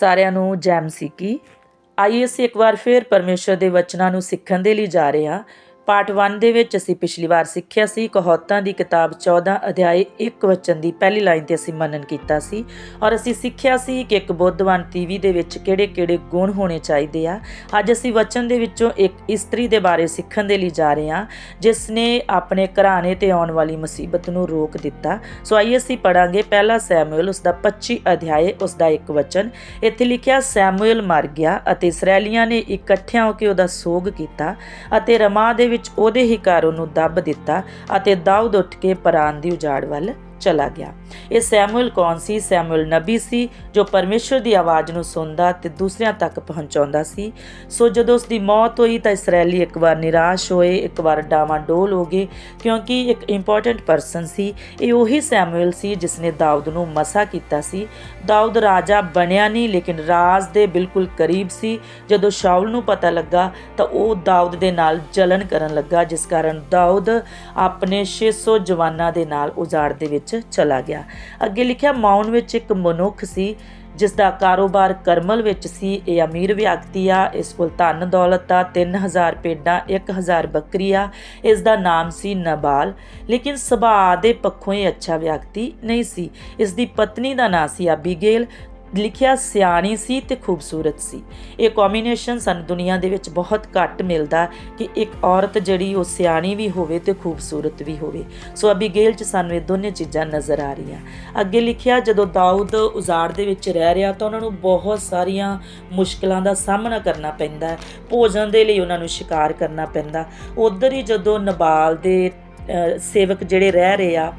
ਸਾਰਿਆਂ ਨੂੰ ਜੈਮ ਸਿੱਕੀ ਆਈਏ ਅਸੀਂ ਇੱਕ ਵਾਰ ਫਿਰ ਪਰਮੇਸ਼ਰ ਦੇ ਵਚਨਾਂ ਨੂੰ ਸਿੱਖਣ ਦੇ ਲਈ ਜਾ ਰਹੇ ਹਾਂ। ਪਾਰਟ 1 ਦੇ ਵਿੱਚ ਅਸੀਂ ਪਿਛਲੀ ਵਾਰ ਸਿੱਖਿਆ ਸੀ, ਕਹੌਤਾਂ ਦੀ ਕਿਤਾਬ 14 ਅਧਿਆਇ 1 ਵਚਨ ਦੀ ਪਹਿਲੀ ਲਾਈਨ ਤੇ ਅਸੀਂ ਮੰਨਨ ਕੀਤਾ ਸੀ ਔਰ ਅਸੀਂ ਸਿੱਖਿਆ ਸੀ ਕਿ ਇੱਕ ਬੁੱਧਵਾਨ ਤੀਵੀ ਦੇ ਵਿੱਚ ਕਿਹੜੇ-ਕਿਹੜੇ ਗੁਣ ਹੋਣੇ ਚਾਹੀਦੇ ਆ। ਅੱਜ ਅਸੀਂ ਵਚਨ ਦੇ ਵਿੱਚੋਂ ਇੱਕ ਇਸਤਰੀ ਦੇ ਬਾਰੇ ਸਿੱਖਣ ਦੇ ਲਈ ਜਾ ਰਹੇ ਹਾਂ, ਜਿਸ ਨੇ ਆਪਣੇ ਘਰਾਣੇ ਤੇ ਆਉਣ ਵਾਲੀ ਮੁਸੀਬਤ ਨੂੰ ਰੋਕ ਦਿੱਤਾ। ਸੋ ਆਈ ਅਸੀਂ ਪੜਾਂਗੇ ਪਹਿਲਾ ਸੈਮੂਅਲ ਉਸ ਦਾ 25 ਅਧਿਆਇ ਉਸ ਦਾ ਇੱਕ ਵਚਨ। ਇੱਥੇ ਲਿਖਿਆ, ਸੈਮੂਅਲ ਮਰ ਗਿਆ ਅਤੇ ਇਸرائیਲੀਆਂ ਨੇ ਇਕੱਠਿਆਂ ਹੋ ਕੇ ਉਹਦਾ ਸੋਗ ਕੀਤਾ ਅਤੇ ਰਮਾ ਦੇ ਵਿੱਚ ਉਹਦੇ ਹੀ ਘਰ ਉਹਨੂੰ ਦੱਬ ਦਿੱਤਾ ਅਤੇ ਦਾਊਦ ਉੱਠ ਕੇ ਪਰਾਨ ਦੀ ਉਜਾੜ ਵੱਲ ਚਲਾ ਗਿਆ। ਇਹ ਸੈਮੂਅਲ ਕੌਣ ਸੀ? ਸੈਮੂਅਲ ਨਬੀ ਸੀ, ਜੋ ਪਰਮੇਸ਼ਰ ਦੀ ਆਵਾਜ਼ ਨੂੰ ਸੁਣਦਾ ਤੇ ਦੂਸਰਿਆਂ ਤੱਕ ਪਹੁੰਚਾਉਂਦਾ ਸੀ। ਸੋ ਜਦੋਂ ਉਸ ਦੀ ਮੌਤ ਹੋਈ ਤਾਂ ਇਸرائیਲੀ ਇੱਕ ਵਾਰ ਨਿਰਾਸ਼ ਹੋਏ, ਇੱਕ ਵਾਰ ਡਾਵਾਂ ਡੋਲ ਹੋ ਗਏ, ਕਿਉਂਕਿ ਇੱਕ ਇੰਪੋਰਟੈਂਟ ਪਰਸਨ ਸੀ। ਇਹ ਉਹੀ ਸੈਮੂਅਲ ਸੀ ਜਿਸ ਨੇ ਦਾਊਦ ਨੂੰ ਮਸਾ ਕੀਤਾ ਸੀ। ਦਾਊਦ ਰਾਜਾ ਬਣਿਆ ਨਹੀਂ, ਲੇਕਿਨ ਰਾਜ ਦੇ ਬਿਲਕੁਲ ਕਰੀਬ ਸੀ। ਜਦੋਂ ਸ਼ਾਉਲ ਨੂੰ ਪਤਾ ਲੱਗਾ ਤਾਂ ਉਹ ਦਾਊਦ ਦੇ ਨਾਲ ਜਲਣ ਕਰਨ ਲੱਗਾ, ਜਿਸ ਕਾਰਨ ਦਾਊਦ ਆਪਣੇ 600 ਜਵਾਨਾਂ ਦੇ ਨਾਲ ਉਜਾੜ ਦੇ ਵਿੱਚ ਚਲਾ ਗਿਆ। ਅੱਗੇ ਲਿਖਿਆ ਮਾਉਨ ਵਿੱਚ ਇੱਕ ਮਨੁੱਖ ਸੀ ਜਿਸ ਦਾ ਕਾਰੋਬਾਰ ਕਰਮਲ ਵਿੱਚ ਸੀ। ਇਹ ਅਮੀਰ ਵਿਅਕਤੀ ਆ, ਇਸ ਕੋਲ ਧਨ ਦੌਲਤ ਆ 3000 ਪੇਡਾਂ 1000 ਬੱਕਰੀਆਂ ਇਸ ਦਾ ਨਾਮ ਸੀ ਨਬਾਲ, ਲੇਕਿਨ ਸੁਭਾਅ ਦੇ ਪੱਖੋਂ ਇਹ ਅੱਛਾ ਵਿਅਕਤੀ ਨਹੀਂ ਸੀ। ਇਸ ਦੀ ਪਤਨੀ ਦਾ ਨਾਂ ਸੀ ਅਬੀਗੇਲ ਲਿਖਿਆ ਸਿਆਣੀ ਸੀ ਤੇ ਖੂਬਸੂਰਤ ਸੀ। ਇਹ ਕੰਬੀਨੇਸ਼ਨ ਸਾਨੂੰ ਦੁਨੀਆ ਦੇ ਵਿੱਚ ਬਹੁਤ ਘੱਟ ਮਿਲਦਾ ਕਿ ਇੱਕ ਔਰਤ ਜਿਹੜੀ ਉਹ ਸਿਆਣੀ ਵੀ ਹੋਵੇ ਤੇ ਖੂਬਸੂਰਤ ਵੀ ਹੋਵੇ। ਸੋ ਅਬੀਗੇਲ ਚ ਸਾਨੂੰ ਇਹ ਦੋਨੇ ਚੀਜ਼ਾਂ ਨਜ਼ਰ ਆ ਰਹੀਆਂ। ਅੱਗੇ ਲਿਖਿਆ, ਜਦੋਂ ਦਾਊਦ ਉਜ਼ਾੜ ਦੇ ਵਿੱਚ ਰਹਿ ਰਿਹਾ ਤਾਂ ਉਹਨਾਂ ਨੂੰ ਬਹੁਤ ਸਾਰੀਆਂ ਮੁਸ਼ਕਲਾਂ ਦਾ ਸਾਹਮਣਾ ਕਰਨਾ ਪੈਂਦਾ ਹੈ। ਭੋਜਨ ਦੇ ਲਈ ਉਹਨਾਂ ਨੂੰ ਸ਼ਿਕਾਰ ਕਰਨਾ ਪੈਂਦਾ। ਉਧਰ ਹੀ ਜਦੋਂ ਨਬਾਲ ਦੇ ਸੇਵਕ ਜਿਹੜੇ ਰਹਿ ਰਹੇ ਆ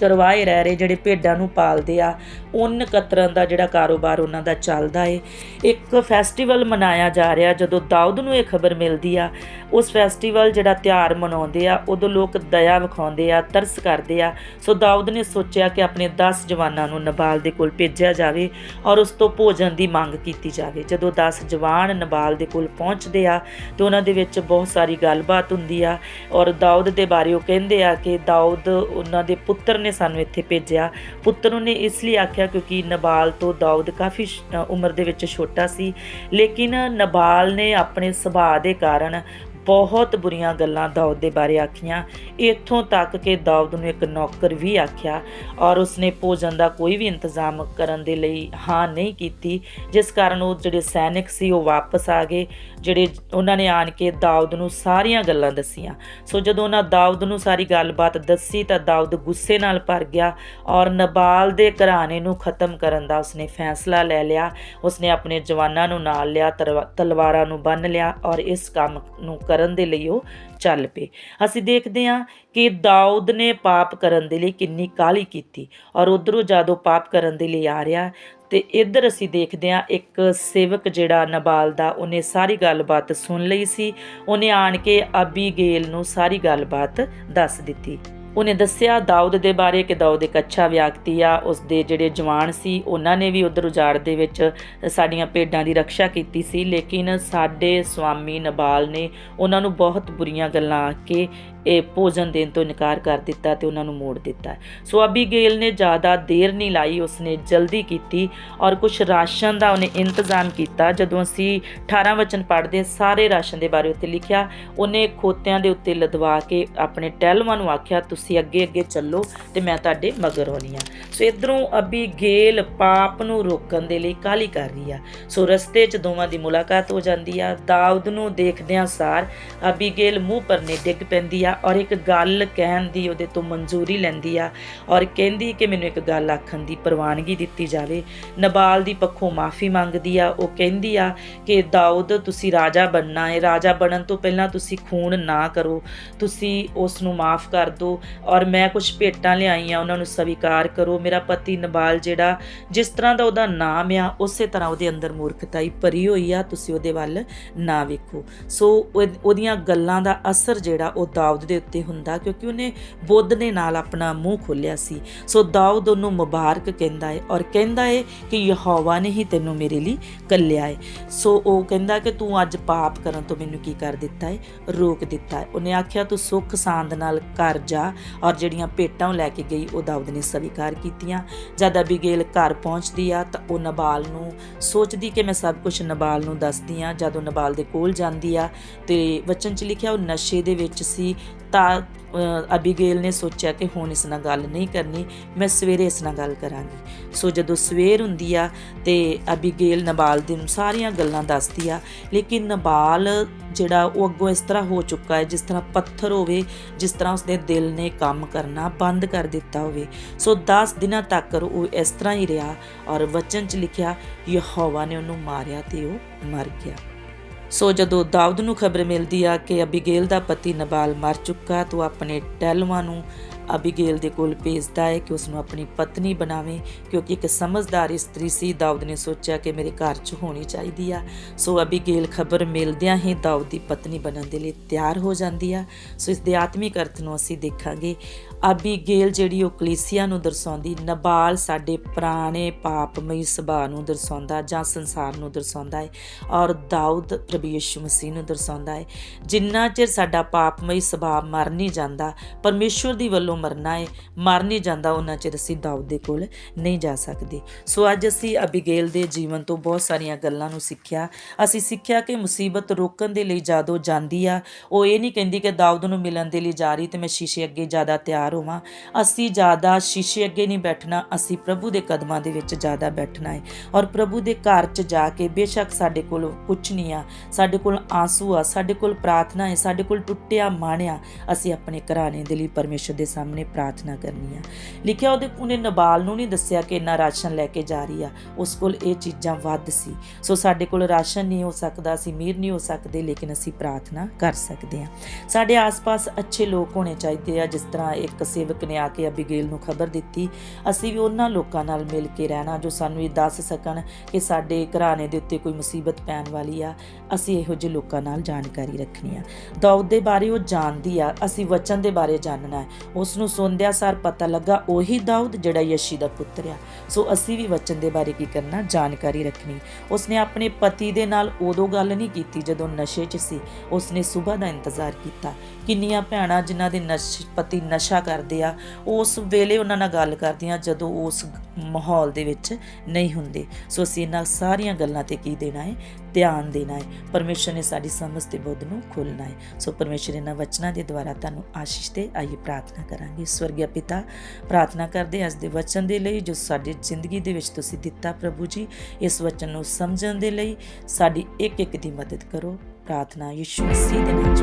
ਚਰਵਾਏ ਰਹਿ ਰਹੇ ਜਿਹੜੇ ਭੇਡਾਂ ਨੂੰ ਪਾਲਦੇ ਆ, ਉਨ ਕਤਰਨ ਦਾ ਜਿਹੜਾ ਕਾਰੋਬਾਰ ਉਹਨਾਂ ਦਾ ਚੱਲਦਾ ਏ। ਇੱਕ ਫੈਸਟੀਵਲ ਮਨਾਇਆ ਜਾ ਰਿਹਾ, ਜਦੋਂ ਦਾਊਦ ਨੂੰ ਇਹ ਖਬਰ ਮਿਲਦੀ ਆ, ਉਸ ਫੈਸਟੀਵਲ ਜਿਹੜਾ ਤਿਉਹਾਰ ਮਨਾਉਂਦੇ ਆ, ਉਦੋਂ ਲੋਕ ਦਇਆ ਵਿਖਾਉਂਦੇ ਆ, ਤਰਸ ਕਰਦੇ ਆ। ਸੋ ਦਾਊਦ ਨੇ ਸੋਚਿਆ ਕਿ ਆਪਣੇ 10 ਜਵਾਨਾਂ ਨੂੰ ਨਬਾਲ ਦੇ ਕੋਲ ਭੇਜਿਆ ਜਾਵੇ ਔਰ ਉਸ ਤੋਂ ਭੋਜਨ ਦੀ ਮੰਗ ਕੀਤੀ ਜਾਵੇ। ਜਦੋਂ 10 ਜਵਾਨ ਨਬਾਲ ਦੇ ਕੋਲ ਪਹੁੰਚਦੇ ਆ, ਤੇ ਉਹਨਾਂ ਦੇ ਵਿੱਚ ਬਹੁਤ ਸਾਰੀ ਗੱਲਬਾਤ ਹੁੰਦੀ ਆ ਔਰ ਦਾਊਦ ਦੇ ਬਾਰੇ ਉਹ ਕਹਿੰਦੇ ਆ ਕਿ ਦਾਊਦ ਉਹਨਾਂ ਦੇ ਪੁੱਤਰ ਨੇ ਸਾਨੂੰ ਇੱਥੇ ਭੇਜਿਆ। ਪੁੱਤਰ ਉਹਨੇ ਇਸ ਲਈ ਆਖਿਆ ਕਿਉਂਕਿ ਨਬਾਲ ਤੋਂ ਦਾਊਦ ਕਾਫੀ ਉਮਰ ਦੇ ਵਿੱਚ ਛੋਟਾ ਸੀ। ਲੇਕਿਨ ਨਬਾਲ ਨੇ ਆਪਣੇ ਸੁਭਾਅ ਦੇ ਕਾਰਨ ਬਹੁਤ ਬੁਰੀਆਂ ਗੱਲਾਂ ਦਾਊਦ ਦੇ ਬਾਰੇ ਆਖੀਆਂ। ਇੱਥੋਂ ਤੱਕ ਕਿ ਦਾਊਦ ਨੂੰ ਇੱਕ ਨੌਕਰ ਵੀ ਆਖਿਆ ਔਰ ਉਸਨੇ ਭੋਜਨ ਦਾ ਕੋਈ ਵੀ ਇੰਤਜ਼ਾਮ ਕਰਨ ਦੇ ਲਈ ਹਾਂ ਨਹੀਂ ਕੀਤੀ, ਜਿਸ ਕਾਰਨ ਉਹ ਜਿਹੜੇ ਸੈਨਿਕ ਸੀ ਉਹ ਵਾਪਸ ਆ ਗਏ, ਜਿਹੜੇ ਉਹਨਾਂ ਨੇ ਆਣ ਕੇ ਦਾਊਦ ਨੂੰ ਸਾਰੀਆਂ ਗੱਲਾਂ ਦੱਸੀਆਂ। ਸੋ ਜਦੋਂ ਉਹਨਾਂ ਦਾਊਦ ਨੂੰ ਸਾਰੀ ਗੱਲਬਾਤ ਦੱਸੀ ਤਾਂ ਦਾਊਦ ਗੁੱਸੇ ਨਾਲ ਭਰ ਗਿਆ ਔਰ ਨਬਾਲ ਦੇ ਘਰਾਣੇ ਨੂੰ ਖਤਮ ਕਰਨ ਦਾ ਉਸਨੇ ਫੈਸਲਾ ਲੈ ਲਿਆ। ਉਸਨੇ ਆਪਣੇ ਜਵਾਨਾਂ ਨੂੰ ਨਾਲ ਲਿਆ ਤਰਵਾ- ਤਲਵਾਰਾਂ ਨੂੰ ਬੰਨ ਲਿਆ ਔਰ ਇਸ ਕੰਮ ਨੂੰ ਕਰ ਕਰਨ ਦੇ ਲਈ ਉਹ ਚੱਲ ਪਏ। ਅਸੀਂ ਦੇਖਦੇ ਹਾਂ ਕਿ ਦਾਊਦ ਨੇ ਪਾਪ ਕਰਨ ਦੇ ਲਈ ਕਿੰਨੀ ਕਾਹਲੀ ਕੀਤੀ ਔਰ ਉਧਰੋਂ ਜਦੋਂ ਪਾਪ ਕਰਨ ਦੇ ਲਈ ਆ ਰਿਹਾ ਤੇ ਇੱਧਰ ਅਸੀਂ ਦੇਖਦੇ ਹਾਂ ਇੱਕ ਸੇਵਕ ਜਿਹੜਾ ਨਬਾਲ ਦਾ, ਉਹਨੇ ਸਾਰੀ ਗੱਲਬਾਤ ਸੁਣ ਲਈ ਸੀ। ਉਹਨੇ ਆਣ ਕੇ ਅਬੀਗੇਲ ਨੂੰ ਸਾਰੀ ਗੱਲਬਾਤ ਦੱਸ ਦਿੱਤੀ। ਉਹਨੇ ਦੱਸਿਆ, ਦਾਊਦ ਦੇ ਬਾਰੇ ਕਿ ਦਾਊਦ ਇੱਕ ਅੱਛਾ ਵਿਅਕਤੀ ਆ। ਉਸ ਦੇ ਜਿਹੜੇ ਜਵਾਨ ਸੀ, ਉਹਨਾਂ ਨੇ ਵੀ ਉਧਰ ਉਜਾੜ ਦੇ ਵਿੱਚ ਸਾਡੀਆਂ ਭੇਡਾਂ ਦੀ ਰੱਖਿਆ ਕੀਤੀ ਸੀ। ਲੇਕਿਨ ਸਾਡੇ ਸਵਾਮੀ ਨਬਾਲ ਨੇ ਉਹਨਾਂ ਨੂੰ ਬਹੁਤ ਬੁਰੀਆਂ ਗੱਲਾਂ ਆ ਕੇ ਇਹ ਭੋਜਨ ਦੇਣ ਤੋਂ ਇਨਕਾਰ ਕਰ ਦਿੱਤਾ ਤੇ ਉਹਨਾਂ ਨੂੰ ਮੋੜ ਦਿੱਤਾ। ਸੋ ਅਬੀਗੇਲ ਨੇ ਜ਼ਿਆਦਾ ਦੇਰ ਨਹੀਂ ਲਾਈ, ਉਸਨੇ ਜਲਦੀ ਕੀਤੀ ਔਰ ਕੁਝ ਰਾਸ਼ਨ ਦਾ ਉਹਨੇ ਇੰਤਜ਼ਾਮ ਕੀਤਾ। ਜਦੋਂ ਅਸੀਂ 18 ਵਚਨ ਪੜ੍ਹਦੇ ਸਾਰੇ ਰਾਸ਼ਨ ਦੇ ਬਾਰੇ ਉੱਤੇ ਲਿਖਿਆ, ਉਹਨੇ ਖੋਤਿਆਂ ਦੇ ਉੱਤੇ ਲਦਵਾ ਕੇ ਆਪਣੇ ਟਹਿਲਵਾਂ ਨੂੰ ਆਖਿਆ, ਤੁਸੀਂ ਅੱਗੇ ਅੱਗੇ ਚੱਲੋ ਤੇ ਮੈਂ ਤੁਹਾਡੇ ਮਗਰ ਹੋਣੀ ਆ ਸੋ ਇਧਰੋਂ ਅਬੀਗੇਲ ਪਾਪ ਨੂੰ ਰੋਕਣ ਦੇ ਲਈ ਕਾਲੀ ਕਰ ਰਹੀ ਆ। ਸੋ ਰਸਤੇ 'ਚ ਦੋਵਾਂ ਦੀ ਮੁਲਾਕਾਤ ਹੋ ਜਾਂਦੀ ਆ। ਦਾਊਦ ਨੂੰ ਦੇਖਦਿਆਂ ਸਾਰ ਅਬੀਗੇਲ ਮੂੰਹ ਪਰਨੇ ਡਿੱਗ ਪੈਂਦੀ ਆ। ਔਰ ਇੱਕ ਗੱਲ ਕਹਿਣ ਦੀ ਉਹਦੇ ਤੋਂ ਮਨਜ਼ੂਰੀ ਲੈਂਦੀ ਆ ਔਰ ਕਹਿੰਦੀ ਕਿ ਮੈਨੂੰ ਇੱਕ ਗੱਲ ਆਖਣ ਦੀ ਪ੍ਰਵਾਨਗੀ ਦਿੱਤੀ ਜਾਵੇ। ਨਬਾਲ ਦੀ ਪੱਖੋਂ ਮਾਫੀ ਮੰਗਦੀ ਆ, ਉਹ ਕਹਿੰਦੀ ਆ ਕਿ ਦਾਊਦ ਤੁਸੀਂ ਰਾਜਾ ਬਣਨਾ ਹੈ ਰਾਜਾ ਬਣਨ ਤੋਂ ਪਹਿਲਾਂ ਤੁਸੀਂ ਖੂਨ ਨਾ ਕਰੋ, ਤੁਸੀਂ ਉਸ ਨੂੰ ਮਾਫ ਕਰ ਦਿਓ ਔਰ ਮੈਂ ਕੁਝ ਭੇਟਾਂ ਲਿਆਈ ਆ ਉਹਨਾਂ ਨੂੰ ਸਵੀਕਾਰ ਕਰੋ। ਮੇਰਾ ਪਤੀ ਨਬਾਲ ਜਿਹੜਾ ਜਿਸ ਤਰ੍ਹਾਂ ਦਾ ਉਹਦਾ ਨਾਮ ਆ, ਉਸੇ ਤਰ੍ਹਾਂ ਉਹਦੇ ਅੰਦਰ ਮੂਰਖਤਾਈ ਭਰੀ ਹੋਈ ਆ, ਤੁਸੀਂ ਉਹਦੇ ਵੱਲ ਨਾ ਵੇਖੋ। ਸੋ ਉਹਦੀਆਂ ਗੱਲਾਂ ਦਾ ਅਸਰ ਜਿਹੜਾ ਉਹ ਦਾਊਦ ਦਾਊਦ ਦੇ ਉੱਤੇ ਹੁੰਦਾ ਕਿਉਂਕਿ ਉਹਨੇ ਬੁੱਧ ਦੇ ਨਾਲ ਆਪਣਾ ਮੂੰਹ ਖੋਲਿਆ ਸੀ। ਸੋ ਦਾਊਦ ਉਹਨੂੰ ਮੁਬਾਰਕ ਕਹਿੰਦਾ ਹੈ ਔਰ ਕਹਿੰਦਾ ਹੈ ਕਿ ਯਹੋਵਾ ਨੇ ਹੀ ਤੈਨੂੰ ਮੇਰੇ ਲਈ ਕੱਲਿਆ ਹੈ ਸੋ ਉਹ ਕਹਿੰਦਾ ਕਿ ਤੂੰ ਅੱਜ ਪਾਪ ਕਰਨ ਤੋਂ ਮੈਨੂੰ ਕੀ ਕਰ ਦਿੱਤਾ ਹੈ ਰੋਕ ਦਿੱਤਾ ਹੈ ਉਹਨੇ ਆਖਿਆ, ਤੂੰ ਸੁੱਖ ਸਾਂਦ ਨਾਲ ਘਰ ਜਾ ਔਰ ਜਿਹੜੀਆਂ ਭੇਟਾਂ ਉਹ ਲੈ ਕੇ ਗਈ, ਉਹ ਦਾਊਦ ਨੇ ਸਵੀਕਾਰ ਕੀਤੀਆਂ। ਜਦ ਅਬੀਗੇਲ ਘਰ ਪਹੁੰਚਦੀ ਆ ਤਾਂ ਉਹ ਨਬਾਲ ਨੂੰ ਸੋਚਦੀ ਕਿ ਮੈਂ ਸਭ ਕੁਝ ਨਬਾਲ ਨੂੰ ਦੱਸਦੀ ਆ। ਜਦ ਉਹ ਨਬਾਲ ਦੇ ਕੋਲ ਜਾਂਦੀ ਆ ਤੇ ਵਚਨ ਚ ਲਿਖਿਆ, ਉਹ ਨਸ਼ੇ ਦੇ ਵਿੱਚ ਸੀ। ਤਾਂ ਅ, ਅਬੀਗੇਲ ਨੇ ਸੋਚਿਆ ਕਿ ਹੁਣ ਇਸ ਨਾਲ ਗੱਲ ਨਹੀਂ ਕਰਨੀ ਮੈਂ ਸਵੇਰੇ ਇਸ ਨਾਲ ਗੱਲ ਕਰਾਂਗੀ। ਸੋ ਜਦੋਂ ਸਵੇਰ ਹੁੰਦੀ ਆ ਤੇ ਅਬੀਗੇਲ ਨਬਾਲ ਦੀ ਨੂੰ ਸਾਰੀਆਂ ਗੱਲਾਂ ਦੱਸਦੀ ਆ ਲੇਕਿਨ ਨਬਾਲ ਜਿਹੜਾ ਉਹ ਅੱਗੋਂ ਇਸ ਤਰ੍ਹਾਂ ਹੋ ਚੁੱਕਾ ਹੈ ਜਿਸ ਤਰ੍ਹਾਂ ਪੱਥਰ ਹੋਵੇ ਜਿਸ ਤਰ੍ਹਾਂ ਉਸਦੇ ਦਿਲ ਨੇ ਕੰਮ ਕਰਨਾ ਬੰਦ ਕਰ ਦਿੱਤਾ ਹੋਵੇ। ਸੋ 10 ਦਿਨਾਂ ਤੱਕ ਉਹ ਇਸ ਤਰ੍ਹਾਂ ਹੀ ਰਿਹਾ ਔਰ ਵਚਨ 'ਚ ਲਿਖਿਆ ਯਹੋਵਾ ਨੇ ਉਹਨੂੰ ਮਾਰਿਆ ਤੇ ਉਹ ਮਰ ਗਿਆ। ਸੋ ਜਦੋਂ ਦਾਊਦ ਨੂੰ ਖਬਰ ਮਿਲਦੀ ਆ ਕਿ ਅਬੀਗੇਲ ਦਾ ਪਤੀ ਨਬਾਲ ਮਰ ਚੁੱਕਾ, ਤਾਂ ਉਹ ਆਪਣੇ ਟਹਿਲਵਾਂ ਨੂੰ ਅਬੀਗੇਲ ਦੇ ਕੋਲ ਭੇਜਦਾ ਹੈ ਕਿ ਉਸ ਨੂੰ ਆਪਣੀ ਪਤਨੀ ਬਣਾਵੇ, ਕਿਉਂਕਿ ਇੱਕ ਸਮਝਦਾਰ ਇਸਤਰੀ ਸੀ। ਦਾਊਦ ਨੇ ਸੋਚਿਆ ਕਿ ਮੇਰੇ ਘਰ 'ਚ ਹੋਣੀ ਚਾਹੀਦੀ ਆ। ਸੋ ਅਬੀਗੇਲ ਖਬਰ ਮਿਲਦਿਆਂ ਹੀ ਦਾਊਦ ਦੀ ਪਤਨੀ ਬਣਨ ਦੇ ਲਈ ਤਿਆਰ ਹੋ ਜਾਂਦੀ ਆ। ਸੋ ਇਸ ਦੇ ਆਤਮਿਕ ਅਰਥ ਨੂੰ ਅਸੀਂ ਦੇਖਾਂਗੇ। ਅਬੀਗੇਲ ਜਿਹੜੀ ਉਹ ਕਲੀਸਿਆ ਨੂੰ ਦਰਸਾਉਂਦੀ, ਨਬਾਲ ਸਾਡੇ ਪੁਰਾਣੇ ਪਾਪਮਈ ਸੁਭਾਅ ਨੂੰ ਦਰਸਾਉਂਦਾ, ਜਾਂ ਸੰਸਾਰ ਨੂੰ ਦਰਸਾਉਂਦਾ ਹੈ ਔਰ ਦਾਊਦ ਪ੍ਰਭੂ ਯਿਸੂ ਮਸੀਹ ਨੂੰ ਦਰਸਾਉਂਦਾ ਹੈ ਜਿੰਨਾ ਚਿਰ ਸਾਡਾ ਪਾਪਮਈ ਸੁਭਾਅ ਮਰ ਨਹੀਂ ਜਾਂਦਾ ਪਰਮੇਸ਼ਵਰ ਦੀ ਵੱਲੋਂ ਮਰਨਾ ਹੈ ਮਰ ਨਹੀਂ ਜਾਂਦਾ, ਉਹਨਾਂ ਚਿਰ ਅਸੀਂ ਦਾਊਦ ਦੇ ਕੋਲ ਨਹੀਂ ਜਾ ਸਕਦੇ। ਸੋ ਅੱਜ ਅਸੀਂ ਅਬੀਗੇਲ ਦੇ ਜੀਵਨ ਤੋਂ ਬਹੁਤ ਸਾਰੀਆਂ ਗੱਲਾਂ ਨੂੰ ਸਿੱਖਿਆ। ਅਸੀਂ ਸਿੱਖਿਆ ਕਿ ਮੁਸੀਬਤ ਰੋਕਣ ਦੇ ਲਈ ਜਦੋਂ ਜਾਂਦੀ ਆ। ਉਹ ਇਹ ਨਹੀਂ ਕਹਿੰਦੀ ਕਿ ਦਾਊਦ ਨੂੰ ਮਿਲਣ ਦੇ ਲਈ ਜਾ ਰਹੀ ਤੇ ਮੈਂ ਸ਼ੀਸ਼ੇ ਅੱਗੇ ਜ਼ਿਆਦਾ ਤਿਆਰ ਹੋਵਾਂ। ਅਸੀਂ ਜ਼ਿਆਦਾ ਸ਼ੀਸ਼ੇ ਅੱਗੇ ਨਹੀਂ ਬੈਠਣਾ, ਅਸੀਂ ਪ੍ਰਭੂ ਦੇ ਕਦਮਾਂ ਦੇ ਵਿੱਚ ਜ਼ਿਆਦਾ ਬੈਠਣਾ ਹੈ ਔਰ ਪ੍ਰਭੂ ਦੇ ਘਰ 'ਚ ਜਾ ਕੇ ਬੇਸ਼ੱਕ ਸਾਡੇ ਕੋਲ ਕੁਝ ਨਹੀਂ ਆ। ਸਾਡੇ ਕੋਲ ਆਂਸੂ ਆ, ਸਾਡੇ ਕੋਲ ਪ੍ਰਾਰਥਨਾ ਹੈ ਸਾਡੇ ਕੋਲ ਟੁੱਟਿਆ ਮਨ ਆ। ਅਸੀਂ ਆਪਣੇ ਘਰਾਣੇ ਦੇ ਲਈ ਪਰਮੇਸ਼ਰ ਦੇ ਸਾਹਮਣੇ ਪ੍ਰਾਰਥਨਾ ਕਰਨੀ ਆ। ਲਿਖਿਆ ਉਹਦੇ, ਉਹਨੇ ਨਬਾਲ ਨੂੰ ਨਹੀਂ ਦੱਸਿਆ ਕਿ ਇੰਨਾ ਰਾਸ਼ਨ ਲੈ ਕੇ ਜਾ ਰਹੀ ਆ। ਉਸ ਕੋਲ ਇਹ ਚੀਜ਼ਾਂ ਵੱਧ ਸੀ। ਸੋ ਸਾਡੇ ਕੋਲ ਰਾਸ਼ਨ ਨਹੀਂ ਹੋ ਸਕਦਾ, ਅਸੀਂ ਅਮੀਰ ਨਹੀਂ ਹੋ ਸਕਦੇ, ਲੇਕਿਨ ਅਸੀਂ ਪ੍ਰਾਰਥਨਾ ਕਰ ਸਕਦੇ ਹਾਂ ਸਾਡੇ ਆਸ-ਪਾਸ ਅੱਛੇ ਲੋਕ ਹੋਣੇ ਚਾਹੀਦੇ ਆ, ਜਿਸ ਤਰ੍ਹਾਂ ਇੱਕ ਸੇਵਕ ਨੇ ਆ ਕੇ ਅਬੀਗੇਲ ਨੂੰ ਖਬਰ ਦਿੱਤੀ। ਅਸੀਂ ਵੀ ਉਹਨਾਂ ਲੋਕਾਂ ਨਾਲ ਮਿਲ ਕੇ ਰਹਿਣਾ ਜੋ ਸਾਨੂੰ ਇਹ ਦੱਸ ਸਕਣ ਕਿ ਸਾਡੇ ਘਰਾਣੇ ਦੇ ਉੱਤੇ ਕੋਈ ਮੁਸੀਬਤ ਪੈਣ ਵਾਲੀ ਆ। ਅਸੀਂ ਇਹੋ ਜਿਹੇ ਲੋਕਾਂ ਨਾਲ ਜਾਣਕਾਰੀ ਰੱਖਣੀ ਆ। ਦਾਊਦ ਦੇ ਬਾਰੇ ਉਹ ਜਾਣਦੀ ਆ। ਅਸੀਂ ਵਚਨ ਦੇ ਬਾਰੇ ਜਾਣਨਾ ਹੈ। ਉਸ ਨੂੰ ਸੁਣਦਿਆਂ ਸਾਰ ਪਤਾ ਲੱਗਾ, ਉਹੀ ਦਾਊਦ ਜਿਹੜਾ ਯਸ਼ੀ ਦਾ ਪੁੱਤਰ ਆ। ਸੋ ਅਸੀਂ ਵੀ ਵਚਨ ਦੇ ਬਾਰੇ ਕੀ ਕਰਨਾ, ਜਾਣਕਾਰੀ ਰੱਖਣੀ। ਉਸਨੇ ਆਪਣੇ ਪਤੀ ਦੇ ਨਾਲ ਉਦੋਂ ਗੱਲ ਨਹੀਂ ਕੀਤੀ ਜਦੋਂ ਨਸ਼ੇ 'ਚ ਸੀ। ਉਸਨੇ ਸਵੇਰ ਦਾ ਇੰਤਜ਼ਾਰ ਕੀਤਾ। ਕਿੰਨੀਆਂ ਭੈਣਾਂ ਜਿਨ੍ਹਾਂ ਦੇ ਨਸ਼, ਪਤੀ ਨਸ਼ਾ ਕਰਦੇ ਆ, ਉਸ ਵੇਲੇ ਉਹਨਾਂ ਨਾਲ ਗੱਲ ਕਰਦੀਆਂ ਜਦੋਂ ਉਸ ਮਾਹੌਲ ਦੇ ਵਿੱਚ ਨਹੀਂ ਹੁੰਦੇ। ਸੋ ਅਸੀਂ ਇਹਨਾਂ ਸਾਰੀਆਂ ਗੱਲਾਂ ਤੇ ਕੀ ਦੇਣਾ ਹੈ? ਧਿਆਨ ਦੇਣਾ ਹੈ। ਪਰਮੇਸ਼ਰ ਨੇ ਸਾਡੀ ਸਮਝ ਤੇ ਬੁੱਧ ਨੂੰ ਖੋਲਣਾ ਹੈ। ਸੋ ਪਰਮੇਸ਼ਰ ਇਹਨਾਂ ਵਚਨਾਂ ਦੇ ਦੁਆਰਾ ਤੁਹਾਨੂੰ ਆਸ਼ੀਸ਼ 'ਤੇ ਆਈਏ, ਪ੍ਰਾਰਥਨਾ ਕਰਾਂਗੇ। ਸਵਰਗੀ ਪਿਤਾ, ਪ੍ਰਾਰਥਨਾ ਕਰਦੇ ਹਾਂ ਅੱਜ ਦੇ ਵਚਨ ਦੇ ਲਈ ਜੋ ਸਾਡੀ ਜ਼ਿੰਦਗੀ ਦੇ ਵਿੱਚ ਤੁਸੀਂ ਦਿੱਤਾ ਪ੍ਰਭੂ ਜੀ, ਇਸ ਵਚਨ ਨੂੰ ਸਮਝਣ ਦੇ ਲਈ ਸਾਡੀ ਇੱਕ ਇੱਕ ਦੀ ਮਦਦ ਕਰੋ। ਪ੍ਰਾਰਥਨਾ ਯਿਸੂ ਮਸੀਹ ਦੇ ਨਾਮ ਚ।